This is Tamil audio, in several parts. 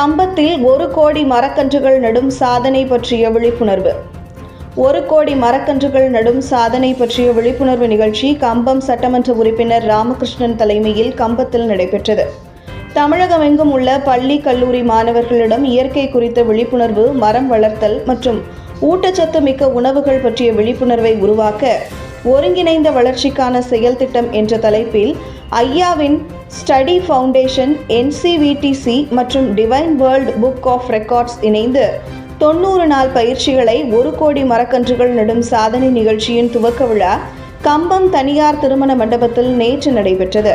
கம்பத்தில் ஒரு கோடி மரக்கன்றுகள் நடும் சாதனை பற்றிய விழிப்புணர்வு. ஒரு கோடி மரக்கன்றுகள் நடும் சாதனை பற்றிய விழிப்புணர்வு நிகழ்ச்சி கம்பம் சட்டமன்ற உறுப்பினர் ராமகிருஷ்ணன் தலைமையில் கம்பத்தில் நடைபெற்றது. தமிழகமெங்கும் உள்ள பள்ளி கல்லூரி மாணவர்களிடம் இயற்கை குறித்த விழிப்புணர்வு மரம் வளர்த்தல் மற்றும் ஊட்டச்சத்து மிக்க உணவுகள் பற்றிய விழிப்புணர்வை உருவாக்க ஒருங்கிணைந்த வளர்ச்சிக்கான செயல் திட்டம் என்ற தலைப்பில் ஐயாவின் ஸ்டடி ஃபவுண்டேஷன் என்சிவிடிசி மற்றும் divine world book of records இணைந்து தொண்ணூறு நாள் பயிற்சிகளை ஒரு கோடி மரக்கன்றுகள் நடும் சாதனை நிகழ்ச்சியின் துவக்க விழா கம்பம் தனியார் திருமண மண்டபத்தில் நேற்று நடைபெற்றது.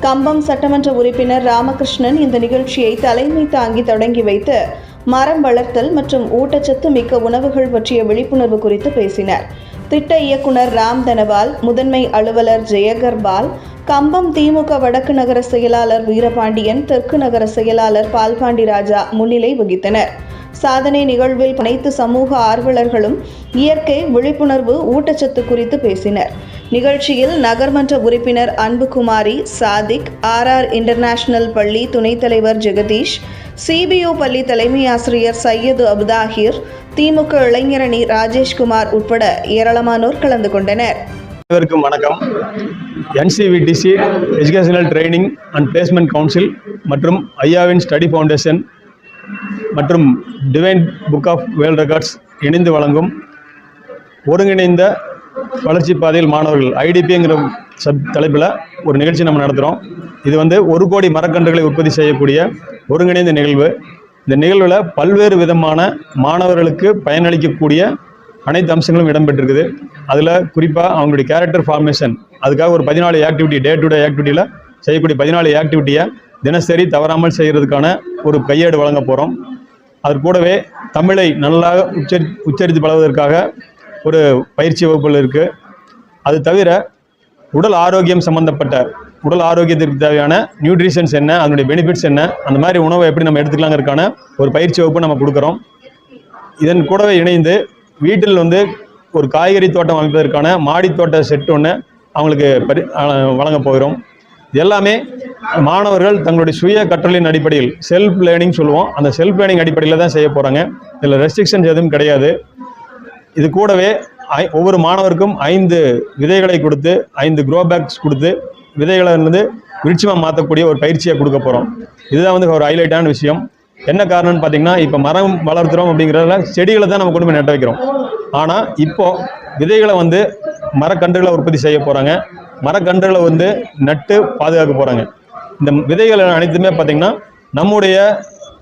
கம்பம் சட்டமன்ற உறுப்பினர் ராமகிருஷ்ணன் இந்த நிகழ்ச்சியை தலைமை தாங்கி தொடங்கி வைத்து மரம் வளர்த்தல் மற்றும் ஊட்டச்சத்து மிக்க உணவுகள் பற்றிய விழிப்புணர்வு குறித்து பேசினார். திட்ட இயக்குனர் ராம் தனவால் முதன்மை அலுவலர் ஜெயகர்பால் கம்பம் திமுக வடக்கு நகர செயலாளர் வீரபாண்டியன் தெற்கு நகர செயலாளர் பால்பாண்டி ராஜா முன்னிலை வகித்தனர். சாதனை நிகழ்வில் அனைத்து சமூக ஆர்வலர்களும் இயற்கை விழிப்புணர்வு ஊட்டச்சத்து குறித்து பேசினர். நிகழ்ச்சியில் நகர்மன்ற உறுப்பினர் அன்புகுமாரி சாதிக் ஆர்ஆர் இன்டர்நேஷனல் பள்ளி துணைத் தலைவர் ஜெகதீஷ் சிபிஓ பள்ளி தலைமை ஆசிரியர் சையது அப்தாஹிர் திமுக இளைஞரணி ராஜேஷ்குமார் உட்பட ஏராளமானோர் கலந்து கொண்டனர். அனைவருக்கும் வணக்கம். NCVTC educational training and placement council மற்றும் ஐயாவின் ஸ்டடி ஃபவுண்டேஷன் மற்றும் divine book of world records இணைந்து வழங்கும் ஒருங்கிணைந்த வளர்ச்சி பாதையில் மாணவர்கள் ஐடிபிங்கிற சப் தலைப்பில் ஒரு நிகழ்ச்சி நம்ம நடத்துகிறோம் இது வந்து ஒரு கோடி மரக்கன்றுகளை உற்பத்தி செய்யக்கூடிய ஒருங்கிணைந்த நிகழ்வு. இந்த நிகழ்வில் பல்வேறு விதமான மாணவர்களுக்கு பயனளிக்கக்கூடிய அனைத்து அம்சங்களும் இடம்பெற்றிருக்குது. அதில் குறிப்பாக அவங்களுடைய கேரக்டர் ஃபார்மேஷன் அதுக்காக ஒரு பதினாலு ஆக்டிவிட்டி டே டு டே ஆக்டிவிட்டியில் செய்யக்கூடிய பதினாலு ஆக்டிவிட்டியை தினசரி தவறாமல் செய்கிறதுக்கான ஒரு கையேடு வழங்க போகிறோம் அது கூடவே தமிழை நல்லா உச்சரி உச்சரித்து பழகுவதற்காக ஒரு பயிற்சி வகுப்புகள் இருக்குது அது தவிர உடல் ஆரோக்கியம் சம்பந்தப்பட்ட உடல் ஆரோக்கியத்திற்கு தேவையான நியூட்ரிஷன்ஸ் என்ன அதனுடைய பெனிஃபிட்ஸ் என்ன அந்த மாதிரி உணவை எப்படி நம்ம எடுத்துக்கலாங்கிறதுக்கான ஒரு பயிற்சி வகுப்பு நம்ம கொடுக்குறோம். இதன் கூடவே இணைந்து வீட்டில் வந்து ஒரு காய்கறி தோட்டம் அமைப்பதற்கான மாடி தோட்ட செட் ஒன்று அவங்களுக்கு பரி வழங்க போகிறோம். எல்லாமே மாணவர்கள் தங்களுடைய சுய கற்றலின் அடிப்படையில் செல்ஃப் லேர்னிங் சொல்லுவோம். அந்த செல்ஃப் லேர்னிங் அடிப்படையில் தான் செய்ய போகிறாங்க இதில் ரெஸ்ட்ரிக்ஷன்ஸ் எதுவும் கிடையாது. இது கூடவே ஐ ஒவ்வொரு மாணவருக்கும் ஐந்து விதைகளை கொடுத்து ஐந்து க்ரோ பேக்ஸ் கொடுத்து விதைகளை வந்து விருட்சமாக மாற்றக்கூடிய ஒரு பயிற்சியை கொடுக்க போகிறோம் இதுதான் வந்து ஒரு ஹைலைட்டான விஷயம். என்ன காரணம்னு பார்த்தீங்கன்னா இப்போ மரம் வளர்த்துறோம் அப்படிங்கிறதுல செடிகளை தான் நம்ம கொண்டு போய் நட்ட வைக்கிறோம். ஆனால் இப்போ விதைகளை வந்து மரக்கன்றுகளை உற்பத்தி செய்ய போகிறாங்க மரக்கன்றுகளை வந்து நட்டு பாதுகாக்க போகிறாங்க இந்த விதைகள் அனைத்துமே பார்த்திங்கன்னா நம்முடைய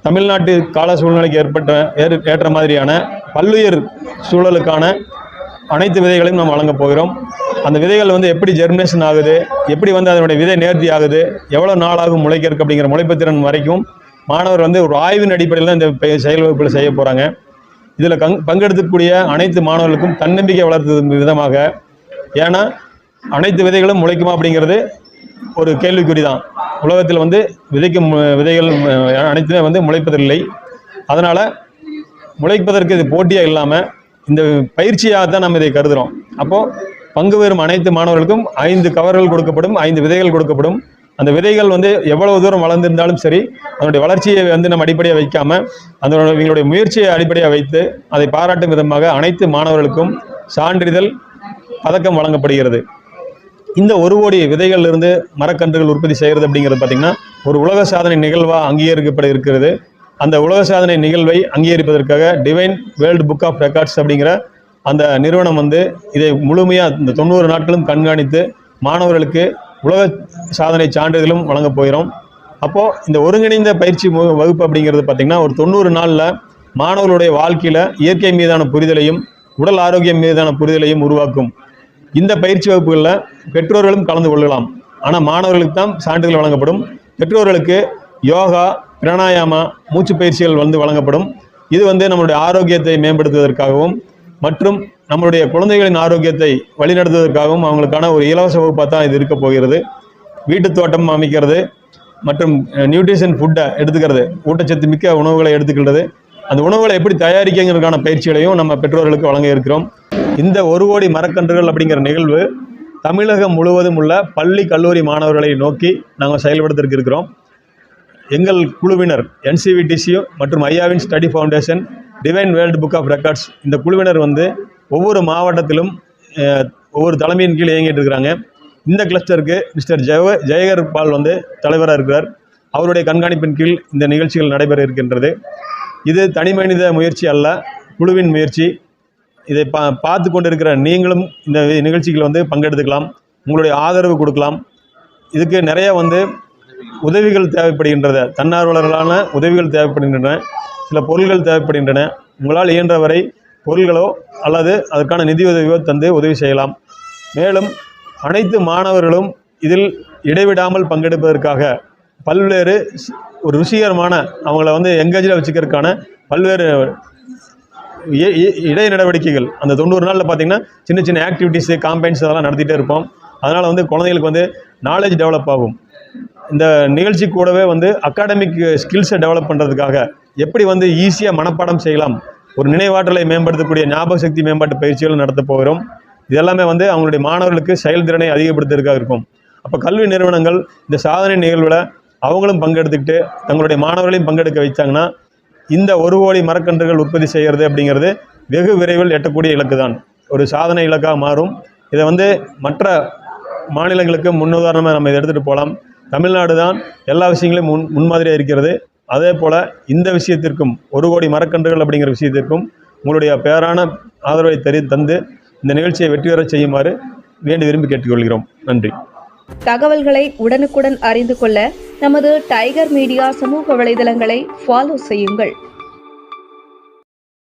தமிழ்நாட்டு கால சூழ்நிலைக்கு ஏற்பட்ட ஏற்- ஏற்ற மாதிரியான பல்லுயிர் சூழலுக்கான அனைத்து விதைகளையும் நாம் வழங்க போகிறோம். அந்த விதைகள் வந்து எப்படி ஜெர்மினேஷன் ஆகுது? எப்படி வந்து அதனுடைய விதை நேர்த்தி ஆகுது எவ்வளோ நாளாகும் முளைக்கிறதுக்கு அப்படிங்கிற முளைப்புத்திறன் வரைக்கும் மாணவர் வந்து ஒரு ஆய்வின் அடிப்படையில் தான் இந்த செயல் வகுப்பில் செய்ய போகிறாங்க இதில் கங் பங்கெடுக்கக்கூடிய அனைத்து மாணவர்களுக்கும் தன்னம்பிக்கை வளர்த்தது விதமாக. ஏன்னா அனைத்து விதைகளும் முளைக்குமா அப்படிங்கிறது ஒரு கேள்விக்குறி தான். உலகத்தில் வந்து விதைக்கும் மு- விதைகள் அனைத்துமே வந்து முளைப்பதில்லை. அதனால் முளைப்பதற்கு இது போட்டியாக இல்லாமல் இந்த பயிற்சியாக தான் நம்ம இதை கருதுகிறோம் அப்போது பங்கு பெறும் அனைத்து மாணவர்களுக்கும் ஐந்து கவர்கள் கொடுக்கப்படும் ஐந்து விதைகள் கொடுக்கப்படும். அந்த விதைகள் வந்து எவ்வளவு தூரம் வளர்ந்திருந்தாலும் சரி அதனுடைய வளர்ச்சியை வந்து நம்ம அடிப்படையாக வைக்காமல் அந்த இவங்களுடைய முயற்சியை அடிப்படையாக வைத்து அதை பாராட்டும் விதமாக அனைத்து மாணவர்களுக்கும் சான்றிதழ் பதக்கம் வழங்கப்படுகிறது. இந்த ஒரு கோடி விதைகளிலிருந்து மரக்கன்றுகள் உற்பத்தி செய்கிறது அப்படிங்கிறது பார்த்தீங்கன்னா ஒரு உலக சாதனை நிகழ்வாக அங்கீகரிக்கப்பட இருக்கிறது. அந்த உலக சாதனை நிகழ்வை அங்கீகரிப்பதற்காக divine world book of records அப்படிங்கிற அந்த நிறுவனம் வந்து இதை முழுமையாக இந்த தொண்ணூறு நாட்களும் கண்காணித்து மாணவர்களுக்கு உலக சாதனை சான்றிதழும் வழங்கப் போகிறோம். அப்போது இந்த ஒருங்கிணைந்த பயிற்சி மு- வகுப்பு அப்படிங்கிறது பார்த்திங்கன்னா ஒரு தொண்ணூறு நாளில் மாணவர்களுடைய வாழ்க்கையில் இயற்கை மீதான புரிதலையும் உடல் ஆரோக்கியம் மீதான புரிதலையும் உருவாக்கும். இந்த பயிற்சி வகுப்புகளில் பெற்றோர்களும் கலந்து கொள்ளலாம். ஆனால் மாணவர்களுக்கு தான் சான்றிதழ் வழங்கப்படும். பெற்றோர்களுக்கு யோகா பிராணாயாமா மூச்சு பயிற்சிகள் வந்து வழங்கப்படும். இது வந்து நம்மளுடைய ஆரோக்கியத்தை மேம்படுத்துவதற்காகவும் மற்றும் நம்மளுடைய குழந்தைகளின் ஆரோக்கியத்தை வழிநடத்துவதற்காகவும் அவங்களுக்கான ஒரு இலவச வகுப்பாக தான் இது இருக்க போகிறது. வீட்டுத் தோட்டம் அமைக்கிறது மற்றும் நியூட்ரிஷன் ஃபுட்டை எடுத்துக்கிறது. ஊட்டச்சத்து மிக்க உணவுகளை எடுத்துக்கிறது அந்த உணவுகளை எப்படி தயாரிக்கங்கிறதுக்கான பயிற்சிகளையும் நம்ம பெற்றோர்களுக்கு வழங்க இருக்கிறோம். இந்த ஒரு கோடி மரக்கன்றுகள் அப்படிங்கிற நிகழ்வு தமிழகம் முழுவதும் உள்ள பள்ளி கல்லூரி மாணவர்களை நோக்கி நாங்கள் செயல்படுத்திற்கு இருக்கிறோம். எங்கள் குழுவினர் என்சிவிடிசியும் மற்றும் ஐயாவின் study foundation divine world book of records இந்த குழுவினர் வந்து ஒவ்வொரு மாவட்டத்திலும் ஒவ்வொரு தலைமையின் கீழ் இயங்கிட்டு இருக்கிறாங்க. இந்த கிளஸ்டருக்கு மிஸ்டர் ஜெய ஜெயகர் பால் வந்து தலைவராக இருக்கிறார். அவருடைய கண்காணிப்பின் கீழ் இந்த நிகழ்ச்சிகள் நடைபெற இருக்கின்றது. இது தனி மனித முயற்சி அல்ல குழுவின் முயற்சி. இதை பா பார்த்து கொண்டிருக்கிற நீங்களும் இந்த நிகழ்ச்சிகள் வந்து பங்கெடுத்துக்கலாம். உங்களுடைய ஆதரவு கொடுக்கலாம். இதுக்கு நிறைய வந்து உதவிகள் தேவைப்படுகின்றது தன்னார்வலர்களான உதவிகள் தேவைப்படுகின்றன. சில பொருள்கள் தேவைப்படுகின்றன. உங்களால் இயன்றவரை பொருள்களோ அல்லது அதற்கான நிதி உதவியோ தந்து உதவி செய்யலாம். மேலும் அனைத்து மாணவர்களும் இதில் இடைவிடாமல் பங்கெடுப்பதற்காக பல்வேறு ஒரு ருசிகரமான அவங்கள வந்து எங்கேஜில் வச்சுக்கிறதுக்கான பல்வேறு இ- இடை நடவடிக்கைகள். அந்த தொண்ணூறு நாளில் பார்த்தீங்கன்னா சின்ன சின்ன ஆக்டிவிட்டீஸு காம்பைன்ஸ் அதெல்லாம் நடத்திட்டே இருப்போம். அதனால் வந்து குழந்தைகளுக்கு வந்து நாலேஜ் டெவலப் ஆகும். இந்த நிகழ்ச்சி கூடவே வந்து அகாடமிக் ஸ்கில்ஸை டெவலப் பண்ணுறதுக்காக எப்படி வந்து ஈஸியாக மனப்பாடம் செய்யலாம் ஒரு நினைவாற்றலை மேம்படுத்தக்கூடிய ஞாபக சக்தி மேம்பாட்டு பயிற்சிகளும் நடத்த போகிறோம். இது எல்லாமே வந்து அவங்களுடைய மாணவர்களுக்கு செயல்திறனை அதிகப்படுத்துறதுக்காக இருக்கும். அப்போ கல்வி நிறுவனங்கள் இந்த சாதனை நிகழ்வில் அவங்களும் பங்கெடுத்துக்கிட்டு தங்களுடைய மாணவர்களையும் பங்கெடுக்க வைச்சாங்கன்னா இந்த ஒரு கோடி மரக்கன்றுகள் உற்பத்தி செய்கிறது அப்படிங்கிறது வெகு விரைவில் எட்டக்கூடிய இலக்கு தான் ஒரு சாதனை இலக்காக மாறும். இதை வந்து மற்ற மாநிலங்களுக்கு முன்னுதாரணமாக நம்ம இதை எடுத்துகிட்டு போகலாம் தமிழ்நாடு தான் எல்லா விஷயங்களையும் முன் முன்மாதிரியாக இருக்கிறது. அதே போல் இந்த விஷயத்திற்கும் ஒரு கோடி மரக்கன்றுகள் அப்படிங்கிற விஷயத்திற்கும் உங்களுடைய பேரான ஆதரவை தெரி தந்து இந்த நிகழ்ச்சியை வெற்றி பெறச் செய்யுமாறு வேண்டி விரும்பி கேட்டுக்கொள்கிறோம். நன்றி. தகவல்களை உடனுக்குடன் அறிந்து கொள்ள நமது டைகர் மீடியா சமூக வலைதளங்களை ஃபாலோ செய்யுங்கள்.